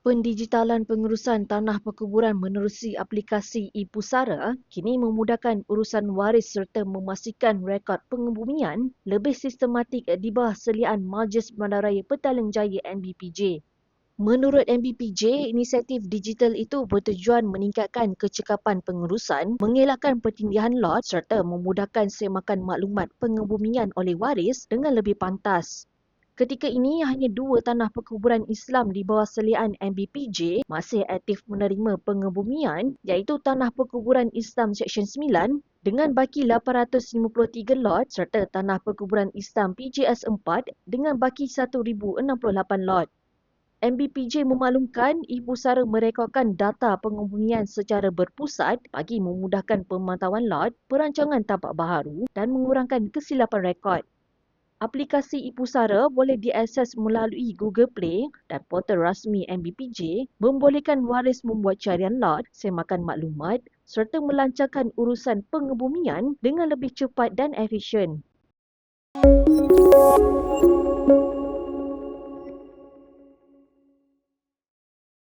Pendigitalan pengurusan tanah perkuburan menerusi aplikasi e-Pusara kini memudahkan urusan waris serta memastikan rekod pengebumian lebih sistematik di bawah seliaan Majlis Bandaraya Petaling Jaya NBPJ. Menurut NBPJ, inisiatif digital itu bertujuan meningkatkan kecekapan pengurusan, mengelakkan pertindihan lot serta memudahkan semakan maklumat pengebumian oleh waris dengan lebih pantas. Ketika ini, hanya dua tanah perkuburan Islam di bawah seliaan MBPJ masih aktif menerima pengebumian iaitu Tanah Perkuburan Islam Seksyen 9 dengan baki 853 lot serta Tanah Perkuburan Islam PJS 4 dengan baki 1068 lot. MBPJ memaklumkan Ibu Sara merekodkan data pengebumian secara berpusat bagi memudahkan pemantauan lot, perancangan tapak baharu dan mengurangkan kesilapan rekod. Aplikasi Ipusara boleh diakses melalui Google Play dan portal rasmi MBPJ membolehkan waris membuat carian lot, semakan maklumat serta melancarkan urusan pengebumian dengan lebih cepat dan efisien.